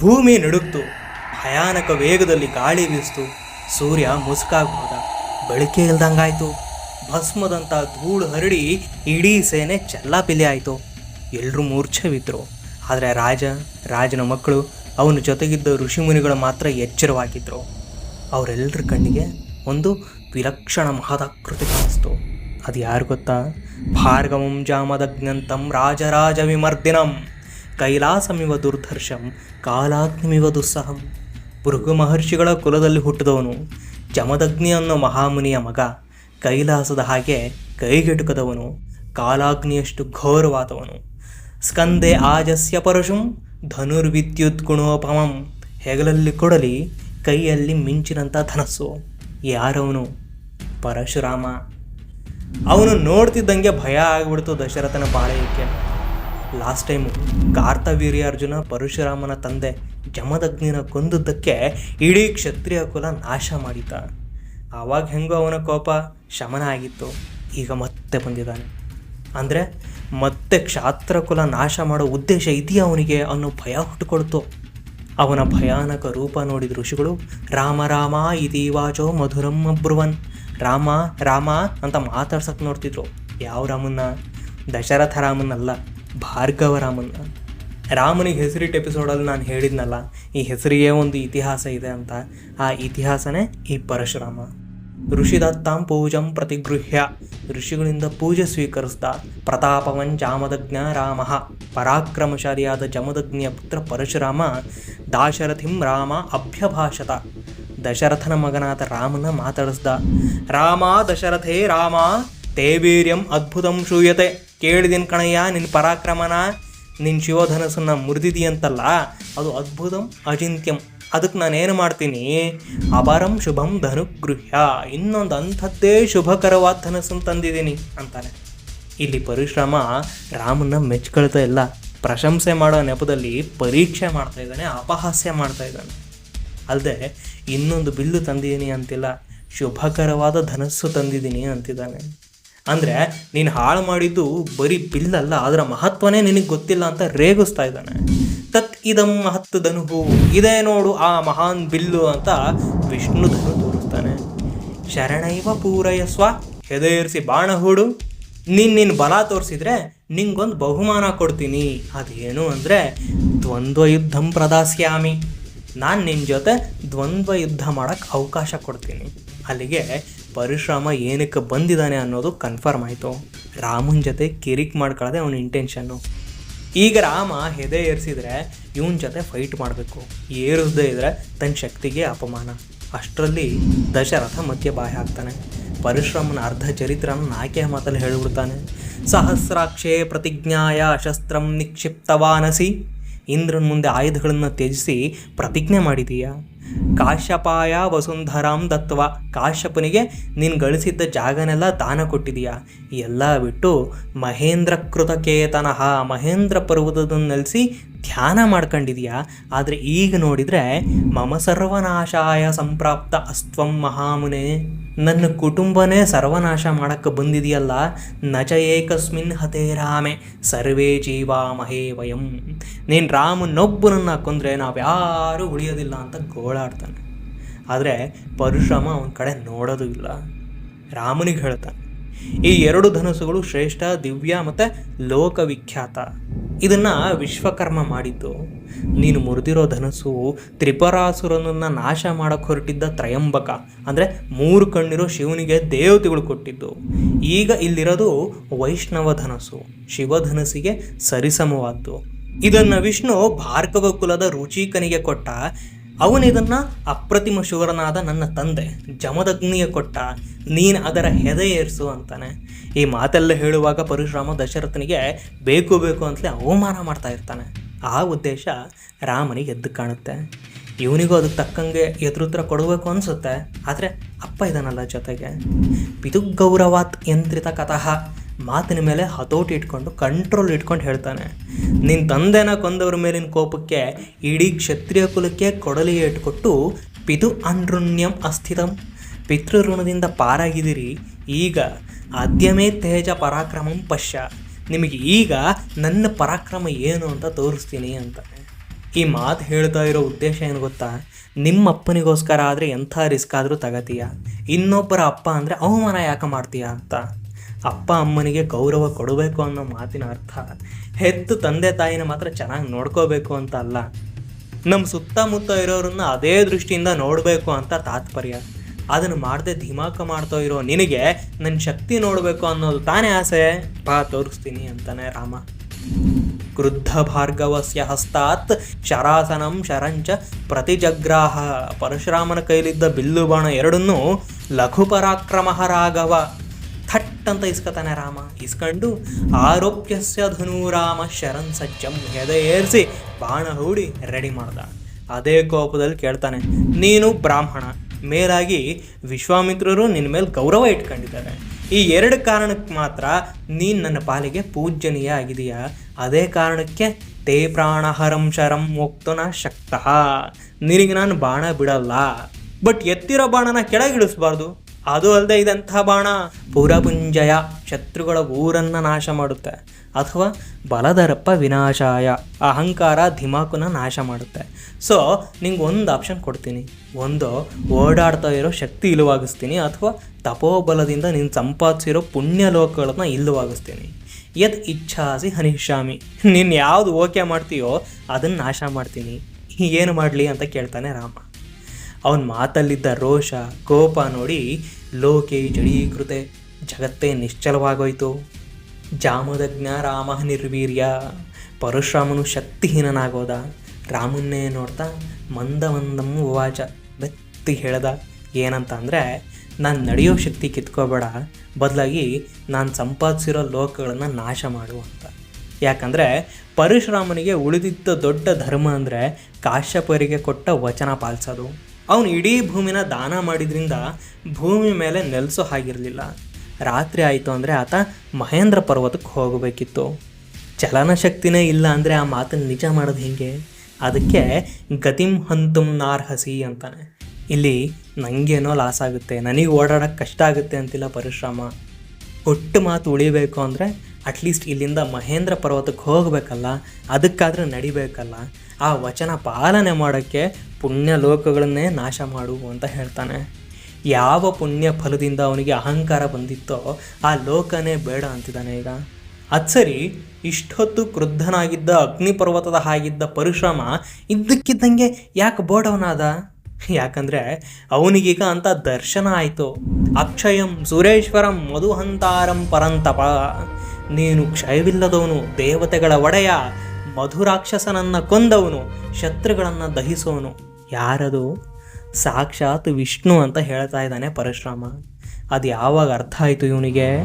ಭೂಮಿ ನಡುಕ್ತು ಭಯಾನಕ ವೇಗದಲ್ಲಿ ಗಾಳಿ ಬೀಸ್ತು, ಸೂರ್ಯ ಮುಸುಕಾಗಿ ಹೋದ ಬೆಳಕೆ ಇಲ್ದಂಗಾಯ್ತು. ಭಸ್ಮದಂಥ ಧೂಳು ಹರಡಿ ಇಡೀ ಸೇನೆ ಚೆಲ್ಲಾಪಿಲ್ಲಿ ಆಯಿತು. ಎಲ್ಲರೂ ಮೂರ್ಛೆ ಬಿದ್ದರು ಆದರೆ ರಾಜ, ರಾಜನ ಮಕ್ಕಳು ಅವನ ಜೊತೆಗಿದ್ದ ಋಷಿಮುನಿಗಳು ಮಾತ್ರ ಎಚ್ಚರವಾಗಿದ್ದರು ಅವರೆಲ್ಲರ ಕಣ್ಣಿಗೆ ಒಂದು ವಿಲಕ್ಷಣ ಮಹದಾಕೃತಿ ಕಾಣಿಸ್ತು. ಅದು ಯಾರು ಗೊತ್ತಾ? ಭಾರ್ಗವಂ ಜಾಮದಗ್ನಂತಂ ರಾಜರಾಜ ವಿಮರ್ದಿನಂ ಕೈಲಾಸಮಿವ ದುರ್ಧರ್ಷಂ, ಕಾಲಾಗ್ನಿಮಿವ ದುಸ್ಸಹಂ. ಭೃಗು ಮಹರ್ಷಿಗಳ ಕುಲದಲ್ಲಿ ಹುಟ್ಟಿದವನು ಜಮದಗ್ನಿ ಅನ್ನೋ ಮಹಾಮುನಿಯ ಮಗ, ಕೈಲಾಸದ ಹಾಗೆ ಕೈಗೆಟುಕದವನು, ಕಾಲಾಗ್ನಿಯಷ್ಟು ಘೋರವಾದವನು. ಸ್ಕಂದೆ ಆಜಸ್ಯ ಪರಶುಂ, ಧನುರ್ವಿದ್ಯುತ್ ಗುಣೋಪಮಂ. ಹೆಗಲಲ್ಲಿ ಕೊಡಲಿ, ಕೈಯಲ್ಲಿ ಮಿಂಚಿನಂಥ ಧನಸ್ಸು. ಯಾರವನು? ಪರಶುರಾಮ. ಅವನು ನೋಡ್ತಿದ್ದಂಗೆ ಭಯ ಆಗ್ಬಿಡ್ತು ದಶರಥನ ಬಾಳೆಯಕ್ಕೆ ಲಾಸ್ಟ್ ಟೈಮು ಕಾರ್ತವೀರ್ಯಾರ್ಜುನ ಪರಶುರಾಮನ ತಂದೆ ಜಮದಗ್ನಿನ ಕೊಂದದ್ದಕ್ಕೆ ಇಡೀ ಕ್ಷತ್ರಿಯ ಕುಲ ನಾಶ ಮಾಡಿದ್ದ. ಆವಾಗ ಹೆಂಗೋ ಅವನ ಕೋಪ ಶಮನ ಆಗಿತ್ತು. ಈಗ ಮತ್ತೆ ಬಂದಿದ್ದಾನೆ. ಅಂದರೆ ಮತ್ತೆ ಕ್ಷಾತ್ರ ಕುಲ ನಾಶ ಮಾಡೋ ಉದ್ದೇಶ ಇದೆಯಾ ಅವನಿಗೆ ಅನ್ನೋ ಭಯ ಹುಟ್ಟುಕೊಡ್ತು ಅವನ ಭಯಾನಕ ರೂಪ ನೋಡಿದ ಋಷಿಗಳು, ರಾಮ ರಾಮ ಇದೀವಾಚೋ ಮಧುರಂ ಅಬ್ರುವನ್. ರಾಮ ರಾಮ ಅಂತ ಮಾತಾಡ್ಸಕ್ಕೆ ನೋಡ್ತಿದ್ರು. ಯಾವ ರಾಮನ್ನ? ದಶರಥ ರಾಮನಲ್ಲ. ಭಾರ್ಗವ ರಾಮನ್ ರಾಮನಿಗೆ ಹೆಸರಿಟ್ಟ ಎಪಿಸೋಡಲ್ಲಿ ನಾನು ಹೇಳಿದ್ನಲ್ಲ, ಈ ಹೆಸರಿಗೆ ಒಂದು ಇತಿಹಾಸ ಇದೆ ಅಂತ. ಆ ಇತಿಹಾಸನೇ ಈ ಪರಶುರಾಮ. ಋಷಿದತ್ತಾಂ ಪೂಜಂ ಪ್ರತಿಗೃಹ್ಯ. ಋಷಿಗಳಿಂದ ಪೂಜೆ ಸ್ವೀಕರಿಸ್ದ ಪ್ರತಾಪವನ್ ಜಾಮದಜ್ಞ ರಾಮ. ಪರಾಕ್ರಮಶಾಲಿಯಾದ ಜಮದಗ್ನಿಯ ಪುತ್ರ ಪರಶುರಾಮ ದಾಶರಥಿಂ ರಾಮ ಅಭ್ಯಭಾಷತ. ದಶರಥನ ಮಗನಾದ ರಾಮನ ಮಾತಾಡಿಸ್ದ. ರಾಮ ದಶರಥೇ ರಾಮ ತೇ ವೀರ್ಯಂ ಅದ್ಭುತಂ ಶೂಯತೆ. ಕೇಳಿದಿನ ಕಣಯ್ಯ ನಿನ್ನ ಪರಾಕ್ರಮನ ನಿನ್ನ ಶಿವಧನಸ್ಸನ್ನ ಮುರಿದಿದೆಯಂತಲ್ಲ, ಅದು ಅದ್ಭುತಂ ಅಚಿಂತ್ಯಂ. ಅದಕ್ಕೆ ನಾನೇನು ಮಾಡ್ತೀನಿ? ಅಪರಂ ಶುಭಂ ಧನುಗೃಹ್ಯ ಇನ್ನೊಂದು ಅಂಥದ್ದೇ ಶುಭಕರವಾದ ಧನಸ್ಸನ್ನು ತಂದಿದ್ದೀನಿ ಅಂತಾನೆ. ಇಲ್ಲಿ ಪರಿಶ್ರಮ ರಾಮನ ಮೆಚ್ಕೊಳ್ತಾ ಇಲ್ಲ. ಪ್ರಶಂಸೆ ಮಾಡೋ ನೆಪದಲ್ಲಿ ಪರೀಕ್ಷೆ ಮಾಡ್ತಾ ಇದ್ದಾನೆ, ಅಪಹಾಸ್ಯ ಮಾಡ್ತಾ ಇದ್ದಾನೆ. ಅಲ್ಲದೆ ಇನ್ನೊಂದು ಬಿಲ್ಲು ತಂದಿದ್ದೀನಿ ಅಂತಿಲ್ಲ, ಶುಭಕರವಾದ ಧನಸ್ಸು ತಂದಿದ್ದೀನಿ ಅಂತಿದ್ದಾನೆ. ಅಂದರೆ ನೀನು ಹಾಳು ಮಾಡಿದ್ದು ಬರೀ ಬಿಲ್ಲಲ್ಲ ಅದರ ಮಹತ್ವನೇ ನಿನಗೆ ಗೊತ್ತಿಲ್ಲ ಅಂತ ರೇಗಿಸ್ತಾ ಇದ್ದಾನೆ. ತತ್ ಇದಂ ಮಹತ್ ಧನುಹು, ಇದೇ ನೋಡು ಆ ಮಹಾನ್ ಬಿಲ್ಲು ಅಂತ ವಿಷ್ಣು ಧನು ತೋರಿಸ್ತಾನೆ. ಶರಣೈವ ಪೂರಯಸ್ವ ಹೆದೆಯರಿಸಿ ಬಾಣ ಹೂಡು. ನೀನು ನಿನ್ನ ಬಲ ತೋರಿಸಿದ್ರೆ ನಿಂಗೊಂದು ಬಹುಮಾನ ಕೊಡ್ತೀನಿ. ಅದೇನು ಅಂದರೆ ದ್ವಂದ್ವ ಯುದ್ಧಂ ಪ್ರದಾಸ್ಯಾಮಿ. ನಾನು ನಿನ್ನ ಜೊತೆ ದ್ವಂದ್ವ ಯುದ್ಧ ಮಾಡೋಕ್ಕೆ ಅವಕಾಶ ಕೊಡ್ತೀನಿ. ಅಲ್ಲಿಗೆ ಪರಿಶ್ರಮ ಏನಕ್ಕೆ ಬಂದಿದ್ದಾನೆ ಅನ್ನೋದು ಕನ್ಫರ್ಮ್ ಆಯಿತು. ರಾಮನ ಜೊತೆ ಕಿರಿಕ್ ಮಾಡ್ಕೊಳ್ಳೋದೆ ಅವನ ಇಂಟೆನ್ಷನ್ನು ಈಗ ರಾಮ ಹೆದೆ ಏರಿಸಿದ್ರೆ ಇವನ ಜೊತೆ ಫೈಟ್ ಮಾಡಬೇಕು. ಏರಿಸದೇ ಇದ್ರೆ ತನ್ನ ಶಕ್ತಿಗೆ ಅಪಮಾನ. ಅಷ್ಟರಲ್ಲಿ ದಶರಥ ಮಧ್ಯ ಬಾಯಿ ಹಾಕ್ತಾನೆ. ಪರಿಶ್ರಮನ ಅರ್ಧ ಚರಿತ್ರನ ನಾಕೆ ಮಾತಲ್ಲಿ ಹೇಳಿಬಿಡ್ತಾನೆ. ಸಹಸ್ರಾಕ್ಷೇ ಪ್ರತಿಜ್ಞಾಯ ಶಸ್ತ್ರಂ ನಿಕ್ಷಿಪ್ತವಾನಸಿ. ಇಂದ್ರನ ಮುಂದೆ ಆಯುಧಗಳನ್ನು ತ್ಯಜಿಸಿ ಪ್ರತಿಜ್ಞೆ ಮಾಡಿದೀಯಾ? ಕಾಶ್ಯಪಾಯ ವಸುಂಧರಾಂ ದತ್ವ ಕಾಶ್ಯಪನಿಗೆ ನೀನು ಗಳಿಸಿದ್ದ ಜಾಗನೆಲ್ಲ ದಾನ ಕೊಟ್ಟಿದೀಯಾ? ಎಲ್ಲ ಬಿಟ್ಟು ಮಹೇಂದ್ರ ಕೃತಕೇತನಃ ಮಹೇಂದ್ರ ಪರ್ವತದನ್ನು ನೆಲೆಸಿ ಧ್ಯಾನ ಮಾಡ್ಕೊಂಡಿದೀಯಾ? ಆದರೆ ಈಗ ನೋಡಿದರೆ ಮಮ ಸರ್ವನಾಶಾಯ ಸಂಪ್ರಾಪ್ತ ಅಸ್ತ್ವಂ ಮಹಾಮುನೆ. ನನ್ನ ಕುಟುಂಬನೇ ಸರ್ವನಾಶ ಮಾಡಕ್ಕೆ ಬಂದಿದೆಯಲ್ಲ? ನಚ ಏಕಸ್ಮಿನ್ ಹತೇ ರಾಮೆ, ಸರ್ವೇ ಜೀವಾಮಹೇ ವಯಂ. ನೀನು ರಾಮನೊಬ್ಬನನ್ನು ಕೊಂದರೆ ನಾವ್ಯಾರೂ ಉಳಿಯೋದಿಲ್ಲ ಅಂತ ಗೋಳಾಡ್ತಾನೆ. ಆದರೆ ಪರಶುರಾಮ ಅವನ ಕಡೆ ನೋಡೋದು ಇಲ್ಲ. ರಾಮನಿಗೆ ಹೇಳ್ತಾನೆ ಈ ಎರಡು ಧನುಸುಗಳು ಶ್ರೇಷ್ಠ, ದಿವ್ಯ ಮತ್ತು ಲೋಕವಿಖ್ಯಾತ. ಇದನ್ನು ವಿಶ್ವಕರ್ಮ ಮಾಡಿದ್ದು. ನೀನು ಮುರಿದಿರೋ ಧನಸ್ಸು ತ್ರಿಪರಾಸುರನನ್ನು ನಾಶ ಮಾಡಕ್ಕೆ ಹೊರಟಿದ್ದ ತ್ರಯಂಬಕ. ಅಂದರೆ ಮೂರು ಕಣ್ಣಿರೋ ಶಿವನಿಗೆ ದೇವತೆಗಳು ಕೊಟ್ಟಿದ್ದು. ಈಗ ಇಲ್ಲಿರೋದು ವೈಷ್ಣವ ಧನಸ್ಸು ಶಿವಧನಸ್ಸಿಗೆ ಸರಿಸಮವಾದ್ದು. ಇದನ್ನು ವಿಷ್ಣು ಭಾರ್ಗವ ಕುಲದ ರುಚಿಕನಿಗೆ ಕೊಟ್ಟ ಅವನಿದನ್ನ ಅಪ್ರತಿಮ ಶೂರನಾದ ನನ್ನ ತಂದೆ, ಜಮದಗ್ನಿಯ ಕೊಟ್ಟ ನೀನು ಅದರ ಹೆದೆ ಏರಿಸು ಅಂತಾನೆ. ಈ ಮಾತೆಲ್ಲ ಹೇಳುವಾಗ ಪರಶುರಾಮ ದಶರಥನಿಗೆ ಬೇಕು ಬೇಕು ಅಂತಲೇ ಅವಮಾನ ಮಾಡ್ತಾ ಇರ್ತಾನೆ. ಆ ಉದ್ದೇಶ ರಾಮನಿಗೆ ಎದ್ದು ಕಾಣುತ್ತೆ. ಇವನಿಗೂ ಅದಕ್ಕೆ ತಕ್ಕಂಗೆ ಎದುರುತ್ರ ಕೊಡಬೇಕು ಅನಿಸುತ್ತೆ. ಆದರೆ ಅಪ್ಪ ಇದನ್ನಲ್ಲ ಜೊತೆಗೆ. ಪಿತುಗೌರವಾತ್ ಯಂತ್ರಿತ ಕಥಃ ಮಾತಿನ ಮೇಲೆ ಹತೋಟಿ ಇಟ್ಕೊಂಡು ಕಂಟ್ರೋಲ್ ಇಟ್ಕೊಂಡು ಹೇಳ್ತಾನೆ. ನಿನ್ನ ತಂದೆನ ಕೊಂದವ್ರ ಮೇಲಿನ ಕೋಪಕ್ಕೆ, ಇಡೀ ಕ್ಷತ್ರಿಯ ಕುಲಕ್ಕೆ ಕೊಡಲಿ ಇಟ್ಕೊಟ್ಟು ಪಿತು ಅನೃಣ್ಯಂ ಅಸ್ಥಿತಂ ಪಿತೃಋಣದಿಂದ ಪಾರಾಗಿದ್ದೀರಿ. ಈಗ ಅದ್ಯಮೇ ತೇಜ ಪರಾಕ್ರಮಂ ಪಶ್ಯ ನಿಮಗೆ ಈಗ ನನ್ನ ಪರಾಕ್ರಮ ಏನು ಅಂತ ತೋರಿಸ್ತೀನಿ ಅಂತ ಈ ಮಾತು ಹೇಳ್ತಾ ಇರೋ ಉದ್ದೇಶ ಏನು ಗೊತ್ತಾ? ನಿಮ್ಮ ಅಪ್ಪನಿಗೋಸ್ಕರ ಆದರೆ ಎಂಥ ರಿಸ್ಕ್ ಆದರೂ ತಗತೀಯ. ಇನ್ನೊಬ್ಬರ ಅಪ್ಪ ಅಂದರೆ ಅವಮಾನ ಯಾಕೆ ಮಾಡ್ತೀಯ ಅಂತ. ಅಪ್ಪ ಅಮ್ಮನಿಗೆ ಗೌರವ ಕೊಡಬೇಕು ಅನ್ನೋ ಮಾತಿನ ಅರ್ಥ. ಹೆತ್ತು ತಂದೆ ತಾಯಿನ ಮಾತ್ರ ಚೆನ್ನಾಗಿ ನೋಡ್ಕೋಬೇಕು ಅಂತ ಅಲ್ಲ. ನಮ್ಮ ಸುತ್ತಮುತ್ತ ಇರೋರನ್ನ ಅದೇ ದೃಷ್ಟಿಯಿಂದ ನೋಡಬೇಕು ಅಂತ ತಾತ್ಪರ್ಯ. ಅದನ್ನು ಮಾಡದೆ ಧಿಮಾಕ ಮಾಡ್ತಾ ಇರೋ ನಿನಗೆ ನನ್ನ ಶಕ್ತಿ ನೋಡಬೇಕು ಅನ್ನೋದು ತಾನೇ ಆಸೆ? ಬಾ ತೋರಿಸ್ತೀನಿ ಅಂತಾನೆ ರಾಮ. ಕ್ರುದ್ಧ ಭಾರ್ಗವಸ್ಯ ಹಸ್ತಾತ್ ಶರಾಸನಂ ಶರಂಚ ಪ್ರತಿಜಗ್ರಾಹ. ಪರಶುರಾಮನ ಕೈಲಿದ್ದ ಬಿಲ್ಲು ಬಾಣ ಎರಡನ್ನೂ ಲಘು ಪರಾಕ್ರಮ ಥಟ್ ಅಂತ ಇಸ್ಕೊತಾನೆ ರಾಮ. ಇಸ್ಕೊಂಡು ಆರೋಪ್ಯಸ್ಯ ಧನುರಾಮ ಶರಣ್ ಸಜ್ಜಂ ಎದೆ ಏರಿಸಿ ಬಾಣ ಹೂಡಿ ರೆಡಿ ಮಾಡ್ದ. ಅದೇ ಕೋಪದಲ್ಲಿ ಕೇಳ್ತಾನೆ, ನೀನು ಬ್ರಾಹ್ಮಣ, ಮೇಲಾಗಿ ವಿಶ್ವಾಮಿತ್ರರು ನಿನ್ನ ಮೇಲೆ ಗೌರವ ಇಟ್ಕೊಂಡಿದ್ದಾರೆ. ಈ ಎರಡು ಕಾರಣಕ್ಕೆ ಮಾತ್ರ ನೀನು ನನ್ನ ಪಾಲಿಗೆ ಪೂಜ್ಯನೀಯ ಆಗಿದೆಯಾ? ಅದೇ ಕಾರಣಕ್ಕೆ ತೇ ಪ್ರಾಣಹರಂ ಶರಂ ಮುಕ್ತನ ಶಕ್ತಃ. ನಿನಗೆ ನಾನು ಬಾಣ ಬಿಡಲ್ಲ. ಬಟ್ ಎತ್ತಿರೋ ಬಾಣನ ಕೆಳಗಿಳಿಸ್ಬಾರ್ದು. ಅದು ಅಲ್ಲದೆ ಇದಂಥ ಬಾಣ ಪುರಪುಂಜಯ, ಶತ್ರುಗಳ ಊರನ್ನು ನಾಶ ಮಾಡುತ್ತೆ. ಅಥವಾ ಬಲದರಪ್ಪ ವಿನಾಶಾಯ, ಅಹಂಕಾರ ಧಿಮಾಕುನ ನಾಶ ಮಾಡುತ್ತೆ. ಸೊ ನಿಂಗೆ ಒಂದು ಆಪ್ಷನ್ ಕೊಡ್ತೀನಿ. ಒಂದು, ಓಡಾಡ್ತಾ ಇರೋ ಶಕ್ತಿ ಇಲ್ಲವಾಗಿಸ್ತೀನಿ ಅಥವಾ ತಪೋಬಲದಿಂದ ನೀನು ಸಂಪಾದಿಸಿರೋ ಪುಣ್ಯ ಲೋಕಗಳನ್ನ ಇಲ್ಲವಾಗಿಸ್ತೀನಿ ಯದ್ ಇಚ್ಛಾಸಿ ಹನಿಷಾಮಿ ನೀನು ಯಾವುದು ಓಕೆ ಮಾಡ್ತೀಯೋ ಅದನ್ನು ನಾಶ ಮಾಡ್ತೀನಿ. ಏನು ಮಾಡಲಿ ಅಂತ ಕೇಳ್ತಾನೆ ರಾಮ. ಅವನ ಮಾತಲ್ಲಿದ್ದ ರೋಷ, ಕೋಪ ನೋಡಿ ಲೋಕೆ ಜಡೀಕೃತೆ. ಜಗತ್ತೇ ನಿಶ್ಚಲವಾಗೋಯ್ತು. ಜಾಮದಜ್ಞ ರಾಮ ನಿರ್ವೀರ್ಯ. ಪರಶುರಾಮನು ಶಕ್ತಿಹೀನನಾಗೋದ. ರಾಮನ್ನೇ ನೋಡ್ತಾ ಮಂದ ಮಂದಂ ವಾಚ ಬೆತ್ತಿ ಹೇಳ್ದ. ಏನಂತ ಅಂದರೆ ನಾನು ನಡೆಯೋ ಶಕ್ತಿ ಕಿತ್ಕೋಬೇಡ. ಬದಲಾಗಿ ನಾನು ಸಂಪಾದಿಸಿರೋ ಲೋಕಗಳನ್ನು ನಾಶ ಮಾಡು ಅಂತ. ಯಾಕಂದರೆ, ಪರಶುರಾಮನಿಗೆ ಉಳಿದಿದ್ದ ದೊಡ್ಡ ಧರ್ಮ ಅಂದರೆ ಕಾಶ್ಯಪರಿಗೆ ಕೊಟ್ಟ ವಚನ ಪಾಲಿಸೋದು. ಅವನು ಇಡೀ ಭೂಮಿನ ದಾನ ಮಾಡಿದ್ರಿಂದ ಭೂಮಿ ಮೇಲೆ ನೆಲೆಸೋ ಹಾಗಿರಲಿಲ್ಲ. ರಾತ್ರಿ ಆಯಿತು ಅಂದರೆ ಆತ ಮಹೇಂದ್ರ ಪರ್ವತಕ್ಕೆ ಹೋಗಬೇಕಿತ್ತು. ಚಲನಶಕ್ತಿನೇ ಇಲ್ಲ ಅಂದರೆ ಆ ಮಾತನ್ನು ನಿಜ ಮಾಡೋದು ಹೇಗೆ? ಅದಕ್ಕೆ ಗತಿಂ ಹಂತುಂ ನಾರ್ಹಸಿ ಅಂತಾನೆ. ಇಲ್ಲಿ ನನಗೇನೋ ಲಾಸ್ ಆಗುತ್ತೆ, ನನಗೆ ಓಡಾಡೋಕ್ಕೆ ಕಷ್ಟ ಆಗುತ್ತೆ ಅಂತಿಲ್ಲ ಪರಿಶ್ರಮ. ಒಟ್ಟು ಮಾತು ಉಳಿಬೇಕು ಅಂದರೆ ಅಟ್ಲೀಸ್ಟ್ ಇಲ್ಲಿಂದ ಮಹೇಂದ್ರ ಪರ್ವತಕ್ಕೆ ಹೋಗಬೇಕಲ್ಲ, ಅದಕ್ಕಾದರೂ ನಡಿಬೇಕಲ್ಲ. ಆ ವಚನ ಪಾಲನೆ ಮಾಡೋಕ್ಕೆ ಪುಣ್ಯ ಲೋಕಗಳನ್ನೇ ನಾಶ ಮಾಡು ಅಂತ ಹೇಳ್ತಾನೆ. ಯಾವ ಪುಣ್ಯ ಫಲದಿಂದ ಅವನಿಗೆ ಅಹಂಕಾರ ಬಂದಿತ್ತೋ ಆ ಲೋಕನೇ ಬೇಡ ಅಂತಿದ್ದಾನೆ ಈಗ. ಅದು ಸರಿ, ಇಷ್ಟೊತ್ತು ಕ್ರುದ್ಧನಾಗಿದ್ದ ಅಗ್ನಿಪರ್ವತದ ಹಾಗಿದ್ದ ಪರಿಶ್ರಮ ಇದ್ದಕ್ಕಿದ್ದಂಗೆ ಯಾಕೆ ಬೋಡವನಾದ? ಯಾಕಂದರೆ ಅವನಿಗೀಗ ಅಂತ ದರ್ಶನ ಆಯಿತು. ಅಕ್ಷಯಂ ಸುರೇಶ್ವರಂ ಮಧುಹಂತಾರಂ ಪರಂತಪ. ನೀನು ಕ್ಷಯವಿಲ್ಲದವನು, ದೇವತೆಗಳ ಒಡೆಯ, ಮಧುರಾಕ್ಷಸನನ್ನ ಕೊಂದವನು, ಶತ್ರುಗಳನ್ನು ದಹಿಸೋನು. ಯಾರದು? ಸಾಕ್ಷಾತ್ ವಿಷ್ಣು ಅಂತ ಹೇಳ್ತಾ ಇದ್ದಾನೆ ಪರಶುರಾಮ. ಅದು ಯಾವಾಗ ಅರ್ಥ ಆಯಿತು ಇವನಿಗೆ?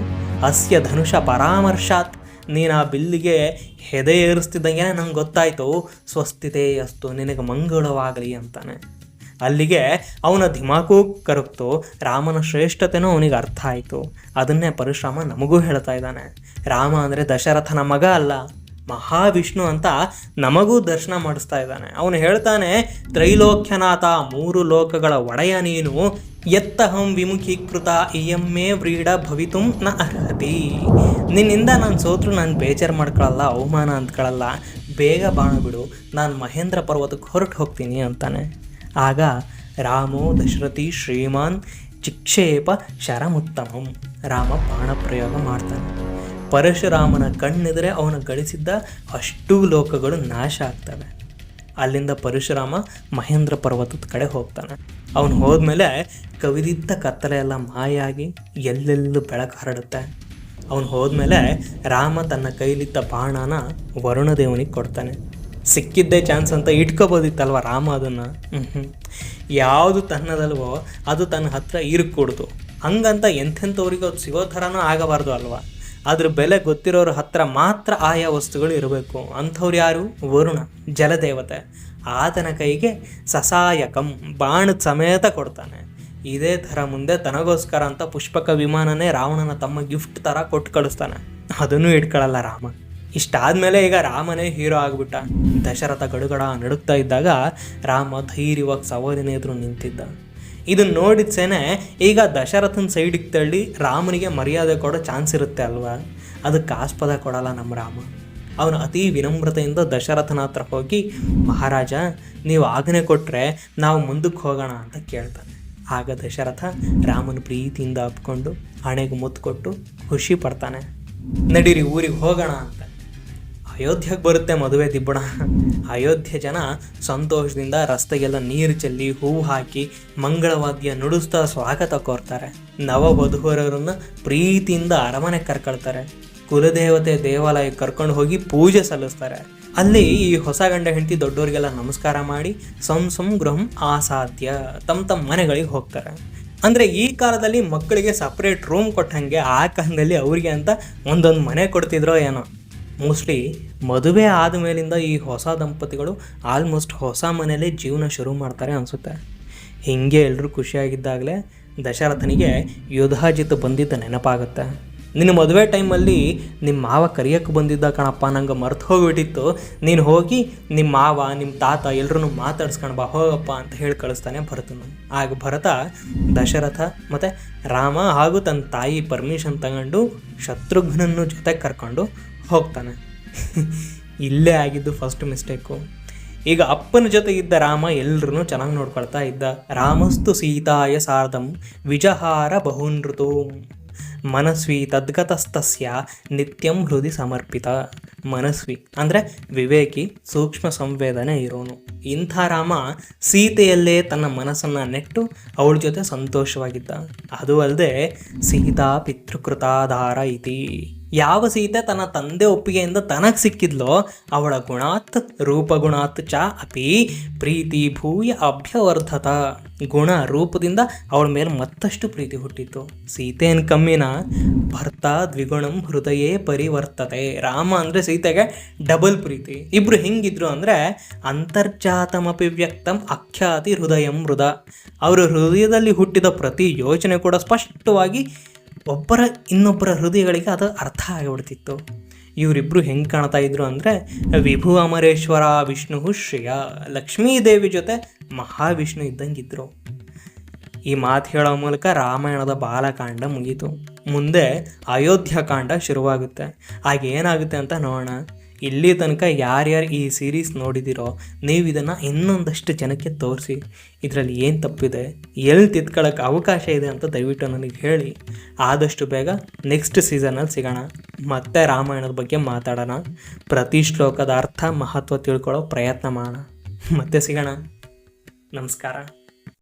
ಅಸ್ಯ ಧನುಷ ಪರಾಮರ್ಶಾತ್, ನೀನು ಆ ಬಿಲ್ಲಿಗೆ ಹೆದೆ ಏರಿಸ್ತಿದ್ದಂಗೆ ನಂಗೆ ಗೊತ್ತಾಯಿತು. ಸ್ವಸ್ಥಿತೇ ಅಸ್ತು, ನಿನಗೆ ಮಂಗಳವಾಗಲಿ ಅಂತಾನೆ. ಅಲ್ಲಿಗೆ ಅವನ ಧಿಮಾಕು ಕರಗ್ತು, ರಾಮನ ಶ್ರೇಷ್ಠತೆನೂ ಅವನಿಗೆ ಅರ್ಥ ಆಯಿತು. ಅದನ್ನೇ ಪರಶುರಾಮ ನಮಗೂ ಹೇಳ್ತಾ ಇದ್ದಾನೆ. ರಾಮ ಅಂದರೆ ದಶರಥನ ಮಗ ಅಲ್ಲ, ಮಹಾವಿಷ್ಣು ಅಂತ ನಮಗೂ ದರ್ಶನ ಮಾಡಿಸ್ತಾ ಇದ್ದಾನೆ. ಅವನು ಹೇಳ್ತಾನೆ, ತ್ರೈಲೋಕ್ಯನಾಥ, ಮೂರು ಲೋಕಗಳ ಒಡೆಯ ನೀನು, ಎತ್ತಹಂ ವಿಮುಖೀಕೃತ, ಇಯಮ್ಮೇ ವ್ರೀಡ ಭವಿತುಂ ನ ಅರ್ಹತಿ. ನಿನ್ನಿಂದ ನಾನು ಸೋತ್ರು, ನಾನು ಬೇಜಾರು ಮಾಡ್ಕೊಳ್ಳಲ್ಲ ಅವಮಾನ ಅಂದ್ಕೊಳ್ಳಲ್ಲ ಬೇಗ ಬಾಣ ಬಿಡು, ನಾನು ಮಹೇಂದ್ರ ಪರ್ವತಕ್ಕೆ ಹೊರಟು ಹೋಗ್ತೀನಿ ಅಂತಾನೆ. ಆಗ ರಾಮೋ ದಶರಥಿ ಶ್ರೀಮಾನ್ ಚಿಕ್ಷೇಪ ಶರಮುತ್ತಮಂ. ರಾಮ ಬಾಣ ಪ್ರಯೋಗ ಮಾಡ್ತಾನೆ. ಪರಶುರಾಮನ ಕಣ್ಣೆದರೆ ಅವನು ಗಳಿಸಿದ್ದ ಅಷ್ಟೂ ಲೋಕಗಳು ನಾಶ ಆಗ್ತವೆ. ಅಲ್ಲಿಂದ ಪರಶುರಾಮ ಮಹೇಂದ್ರ ಪರ್ವತದ ಕಡೆ ಹೋಗ್ತಾನೆ. ಅವನು ಹೋದ್ಮೇಲೆ ಕವಿದಿದ್ದ ಕತ್ತಲೆ ಎಲ್ಲ ಮಾಯಾಗಿ ಎಲ್ಲೆಲ್ಲೂ ಬೆಳಕು ಹರಡುತ್ತೆ. ಅವನು ಹೋದ್ಮೇಲೆ ರಾಮ ತನ್ನ ಕೈಲಿದ್ದ ಬಾಣನ ವರುಣದೇವನಿಗೆ ಕೊಡ್ತಾನೆ. ಸಿಕ್ಕಿದ್ದೇ ಚಾನ್ಸ್ ಅಂತ ಇಟ್ಕೋಬೋದಿತ್ತಲ್ವ ರಾಮ ಅದನ್ನು? ಯಾವುದು ತನ್ನದಲ್ವೋ ಅದು ತನ್ನ ಹತ್ರ ಇರುಕೊಡ್ದು. ಹಂಗಂತ ಎಂಥೆಂಥವ್ರಿಗೆ ಅದು ಸಿಗೋ ಥರನೂ ಆಗಬಾರ್ದು ಅಲ್ವಾ? ಅದ್ರ ಬೆಲೆ ಗೊತ್ತಿರೋರ ಹತ್ರ ಮಾತ್ರ ಆಯಾ ವಸ್ತುಗಳು ಇರಬೇಕು. ಅಂಥವ್ರು ಯಾರು? ವರುಣ, ಜಲದೇವತೆ. ಆತನ ಕೈಗೆ ಸಸಾಯಕಂ, ಬಾಣದ ಸಮೇತ ಕೊಡ್ತಾನೆ. ಇದೇ ಥರ ಮುಂದೆ ತನಗೋಸ್ಕರ ಅಂತ ಪುಷ್ಪಕ ವಿಮಾನನೇ ರಾವಣನ ತಮ್ಮ ಗಿಫ್ಟ್ ಥರ ಕೊಟ್ಟು ಕಳಿಸ್ತಾನೆ. ಅದನ್ನು ಇಟ್ಕೊಳ್ಳಲ್ಲ ರಾಮ. ಇಷ್ಟಾದ್ಮೇಲೆ ಈಗ ರಾಮನೇ ಹೀರೋ ಆಗ್ಬಿಟ್ಟ. ದಶರಥ ಗಡುಗಡ ನಡುಕ್ತಾ ಇದ್ದಾಗ ರಾಮ ಧೈರ್ಯವಾಗಿ ಸವಾಲಿನ ಎದುರು ನಿಂತಿದ್ದ. ಇದನ್ನ ನೋಡಿದ ಸೇನೆ ಈಗ ದಶರಥನ ಸೈಡಿಗೆ ತಳ್ಳಿ ರಾಮನಿಗೆ ಮರ್ಯಾದೆ ಕೊಡೋ ಚಾನ್ಸ್ ಇರುತ್ತೆ ಅಲ್ವಾ? ಅದಕ್ಕೆ ಆಸ್ಪದ ಕೊಡಲ್ಲ ನಮ್ಮ ರಾಮ. ಅವನು ಅತಿ ವಿನಮ್ರತೆಯಿಂದ ದಶರಥನ ಹತ್ರ ಹೋಗಿ, ಮಹಾರಾಜ, ನೀವು ಆಜ್ಞೆ ಕೊಟ್ಟರೆ ನಾವು ಮುಂದಕ್ಕೆ ಹೋಗೋಣ ಅಂತ ಕೇಳ್ತಾನೆ. ಆಗ ದಶರಥ ರಾಮನ ಪ್ರೀತಿಯಿಂದ ಅಪ್ಕೊಂಡು ಹಣೆಗೆ ಮುತ್ತು ಕೊಟ್ಟು ಖುಷಿ ಪಡ್ತಾನೆ. ನಡೀರಿ, ಊರಿಗೆ ಹೋಗೋಣ ಅಂತ ಅಯೋಧ್ಯೆಗೆ ಬರುತ್ತೆ ಮದುವೆ ದಿಬ್ಬಣ. ಅಯೋಧ್ಯೆ ಜನ ಸಂತೋಷದಿಂದ ರಸ್ತೆಗೆಲ್ಲ ನೀರು ಚೆಲ್ಲಿ ಹೂವು ಹಾಕಿ ಮಂಗಳವಾದ್ಯ ನುಡಿಸ್ತಾ ಸ್ವಾಗತ ಕೋರ್ತಾರೆ. ನವ ವಧುವರರನ್ನು ಪ್ರೀತಿಯಿಂದ ಅರಮನೆ ಕರ್ಕೊಳ್ತಾರೆ. ಕುಲದೇವತೆ ದೇವಾಲಯಕ್ಕೆ ಕರ್ಕೊಂಡು ಹೋಗಿ ಪೂಜೆ ಸಲ್ಲಿಸ್ತಾರೆ. ಅಲ್ಲಿ ಈ ಹೊಸ ಗಂಡ ಹೆಂಡತಿ ದೊಡ್ಡವರಿಗೆಲ್ಲ ನಮಸ್ಕಾರ ಮಾಡಿ ಸಂ ಗೃಹಂ ಆಸಾಧ್ಯ ತಮ್ಮ ತಮ್ಮ ಮನೆಗಳಿಗೆ ಹೋಗ್ತಾರೆ. ಅಂದರೆ ಈ ಕಾಲದಲ್ಲಿ ಮಕ್ಕಳಿಗೆ ಸಪ್ರೇಟ್ ರೂಮ್ ಕೊಟ್ಟಂಗೆ ಆ ಕಾಲದಲ್ಲಿ ಅವರಿಗೆ ಅಂತ ಒಂದೊಂದು ಮನೆ ಕೊಡ್ತಿದ್ರೋ ಏನೋ. ಮೋಸ್ಟ್ಲಿ ಮದುವೆ ಆದಮೇಲಿಂದ ಈ ಹೊಸ ದಂಪತಿಗಳು ಆಲ್ಮೋಸ್ಟ್ ಹೊಸ ಮನೆಯಲ್ಲೇ ಜೀವನ ಶುರು ಮಾಡ್ತಾರೆ ಅನಿಸುತ್ತೆ. ಹೀಗೆ ಎಲ್ಲರೂ ಖುಷಿಯಾಗಿದ್ದಾಗಲೇ ದಶರಥನಿಗೆ ಯುಧಾಜಿತ್ ಬಂದಿದ್ದ ನೆನಪಾಗುತ್ತೆ. ನಿನ್ನ ಮದುವೆ ಟೈಮಲ್ಲಿ ನಿಮ್ಮ ಮಾವ ಕರಿಯಕ್ಕೆ ಬಂದಿದ್ದ ಕಣಪ್ಪ, ನಂಗೆ ಮರ್ತು ಹೋಗ್ಬಿಟ್ಟಿತ್ತು. ನೀನು ಹೋಗಿ ನಿಮ್ಮ ಮಾವ ನಿಮ್ಮ ತಾತ ಎಲ್ಲರೂ ಮಾತಾಡ್ಸ್ಕೊಂಡು ಬಾ, ಹೋಗಪ್ಪ ಅಂತ ಹೇಳಿ ಕಳಿಸ್ತಾನೆ ಭರತನು. ಆಗ ಭರತ, ದಶರಥ ಮತ್ತು ರಾಮ ಹಾಗೂ ತನ್ನ ತಾಯಿ ಪರ್ಮಿಷನ್ ತಗೊಂಡು ಶತ್ರುಘ್ನನ್ನು ಜೊತೆಗೆ ಕರ್ಕೊಂಡು ಹೋಗ್ತಾನೆ. ಇಲ್ಲೇ ಆಗಿದ್ದು ಫಸ್ಟ್ ಮಿಸ್ಟೇಕು ಈಗ ಅಪ್ಪನ ಜೊತೆ ಇದ್ದ ರಾಮ ಎಲ್ಲರೂ ಚೆನ್ನಾಗಿ ನೋಡ್ಕೊಳ್ತಾ ಇದ್ದ. ರಾಮಸ್ತು ಸೀತಾಯ ಸಾರ್ಧಂ ವಿಜಹಾರ ಬಹುನೃತು ಮನಸ್ವಿ ತದ್ಗತಸ್ತಸ್ಯ ನಿತ್ಯಂ ಹೃದಯ ಸಮರ್ಪಿತ. ಮನಸ್ವಿ ಅಂದರೆ ವಿವೇಕಿ ಸೂಕ್ಷ್ಮ ಸಂವೇದನೆ ಇರೋನು. ಇಂಥ ರಾಮ ಸೀತೆಯಲ್ಲೇ ತನ್ನ ಮನಸ್ಸನ್ನು ನೆಟ್ಟು ಅವಳ ಜೊತೆ ಸಂತೋಷವಾಗಿದ್ದ. ಅದು ಅಲ್ಲದೆ ಸೀತಾ ಪಿತೃಕೃತಾಧಾರ ಇತಿ. ಯಾವ ಸೀತೆ ತನ್ನ ತಂದೆ ಒಪ್ಪಿಗೆಯಿಂದ ತನಗೆ ಸಿಕ್ಕಿದ್ಲೋ, ಅವಳ ಗುಣಾತ್ ರೂಪಗುಣಾತ್ ಚ ಅಪಿ ಪ್ರೀತಿ ಭೂಯ ಅಭ್ಯವರ್ಧತ. ಗುಣ ರೂಪದಿಂದ ಅವಳ ಮೇಲೆ ಮತ್ತಷ್ಟು ಪ್ರೀತಿ ಹುಟ್ಟಿತ್ತು. ಸೀತೆಯನ್ನು ಕಮ್ಮಿನ ಭರ್ತ ದ್ವಿಗುಣಂ ಹೃದಯೇ ಪರಿವರ್ತತೆ. ರಾಮ ಅಂದರೆ ಸೀತೆಗೆ ಡಬಲ್ ಪ್ರೀತಿ. ಇಬ್ರು ಹೆಂಗಿದ್ರು ಅಂದರೆ ಅಂತರ್ಜಾತಮಪಿ ವ್ಯಕ್ತಂ ಅಖ್ಯಾತಿ ಹೃದಯಂ ಹೃದ ಅವರ ಹೃದಯದಲ್ಲಿ ಹುಟ್ಟಿದ ಪ್ರತಿ ಯೋಚನೆ ಕೂಡ ಸ್ಪಷ್ಟವಾಗಿ ಒಬ್ಬರ ಇನ್ನೊಬ್ಬರ ಹೃದಯಗಳಿಗೆ ಅದು ಅರ್ಥ ಆಗಿಬಿಡ್ತಿತ್ತು. ಇವರಿಬ್ಬರು ಹೆಂಗೆ ಕಾಣ್ತಾ ಇದ್ರು ಅಂದರೆ, ವಿಭು ಅಮರೇಶ್ವರ, ವಿಷ್ಣು ಶ್ರೇಯ ಲಕ್ಷ್ಮೀದೇವಿ ಜೊತೆ ಮಹಾವಿಷ್ಣು ಇದ್ದಂಗಿದ್ರು. ಈ ಮಾತು ಹೇಳೋ ಮೂಲಕ ರಾಮಾಯಣದ ಬಾಲಕಾಂಡ ಮುಗೀತು. ಮುಂದೆ ಅಯೋಧ್ಯಕಾಂಡ ಶುರುವಾಗುತ್ತೆ. ಆಗ ಏನಾಗುತ್ತೆ ಅಂತ ನೋಡೋಣ. ಇಲ್ಲಿ ತನಕ ಯಾರ್ಯಾರು ಈ ಸೀರೀಸ್ ನೋಡಿದಿರೋ ನೀವು ಇದನ್ನು ಇನ್ನೊಂದಷ್ಟು ಜನಕ್ಕೆ ತೋರಿಸಿ. ಇದರಲ್ಲಿ ಏನು ತಪ್ಪಿದೆ ಎಲ್ಲಿ ತಿದ್ಕೊಳ್ಳೋಕ್ಕೆ ಅವಕಾಶ ಇದೆ ಅಂತ ದಯವಿಟ್ಟು ನನಗೆ ಹೇಳಿ. ಆದಷ್ಟು ಬೇಗ ನೆಕ್ಸ್ಟ್ ಸೀಸನಲ್ಲಿ ಸಿಗೋಣ. ಮತ್ತೆ ರಾಮಾಯಣದ ಬಗ್ಗೆ ಮಾತಾಡೋಣ. ಪ್ರತಿ ಶ್ಲೋಕದ ಅರ್ಥ ಮಹತ್ವ ತಿಳ್ಕೊಳ್ಳೋ ಪ್ರಯತ್ನ ಮಾಡೋಣ. ಮತ್ತೆ ಸಿಗೋಣ. ನಮಸ್ಕಾರ.